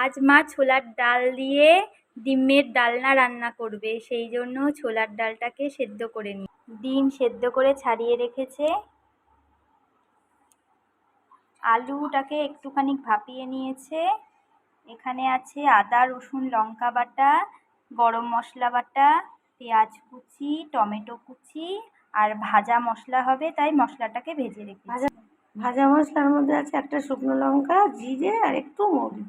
আজ মা ছোলার ডাল দিয়ে ডিমের ডালনা রান্না করবে। সেই জন্য ছোলার ডালটাকে সেদ্ধ করে নি ডিম সেদ্ধ করে ছাড়িয়ে রেখেছে। আলুটাকে একটুখানি ভাপিয়ে নিয়েছে। এখানে আছে আদা, রসুন, লঙ্কা বাটা, গরম মশলা বাটা, পেঁয়াজ কুচি, টমেটো কুচি আর ভাজা মশলা হবে, তাই মশলাটাকে ভেজে রেখেছে। ভাজা ভাজা মশলার মধ্যে আছে একটা শুকনো লঙ্কা, জিরে আর একটু মৌরি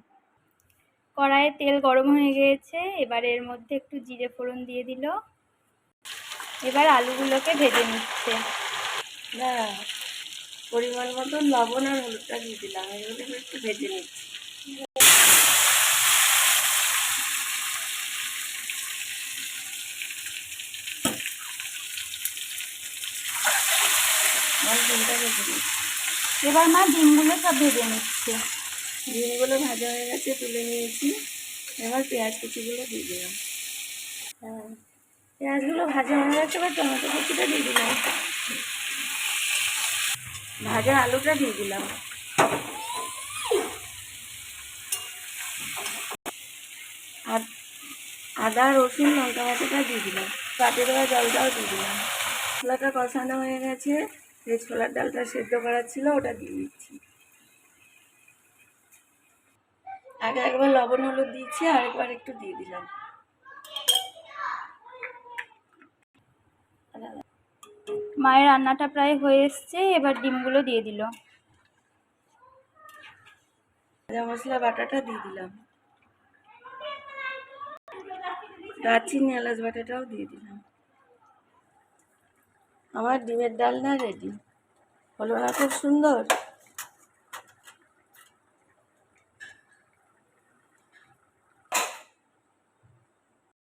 কড়াইয়ে তেল গরম হয়ে গিয়েছে এবার এর মধ্যে একটু জিরে ফোড়ন দিয়ে দিল। এবার আলুগুলোকে ভেজে নিচ্ছে। না পরিমাণ মতো লবণ আর হলুদটা দিয়ে দিলাম এগুলো একটু ভেজে নিচ্ছি ভেজে নিচ্ছি। এবার মা ডিমগুলো সব ভেজে নিচ্ছে। ডিমগুলো ভাজা হয়ে গেছে, তুলে নিয়েছি। এবার পেঁয়াজ কুচিগুলো দিয়ে দিলাম। হ্যাঁ পেঁয়াজগুলো ভাজা হয়ে গেছে, এবার টমেটো কুচিটা দিয়ে দিলাম। ভাজা আলুটা দিয়ে দিলাম। আর আদা, রসুন, লঙ্কা বাটাটা দিয়ে দিলাম। কাটে দেওয়া জলটাও দিয়ে দিলাম। ছোলাটা কষানো হয়ে গেছে। যে ছোলার ডালটা সেদ্ধ করার ছিল, ওটা দিয়ে দিচ্ছি। আগে একবার লবণ হলুদ দিয়েছি আর একবার একটু দিয়ে দিলাম। মায়ের রান্নাটা প্রায় হয়ে এসছে, এবার ডিমগুলো দিয়ে দিল। মশলা, বাটাটা দিয়ে দিলাম। দারচিনি, এলাচ বাটাটাও দিয়ে দিলাম। আমার ডিমের ডালনা রেডি। হলো না খুব সুন্দর।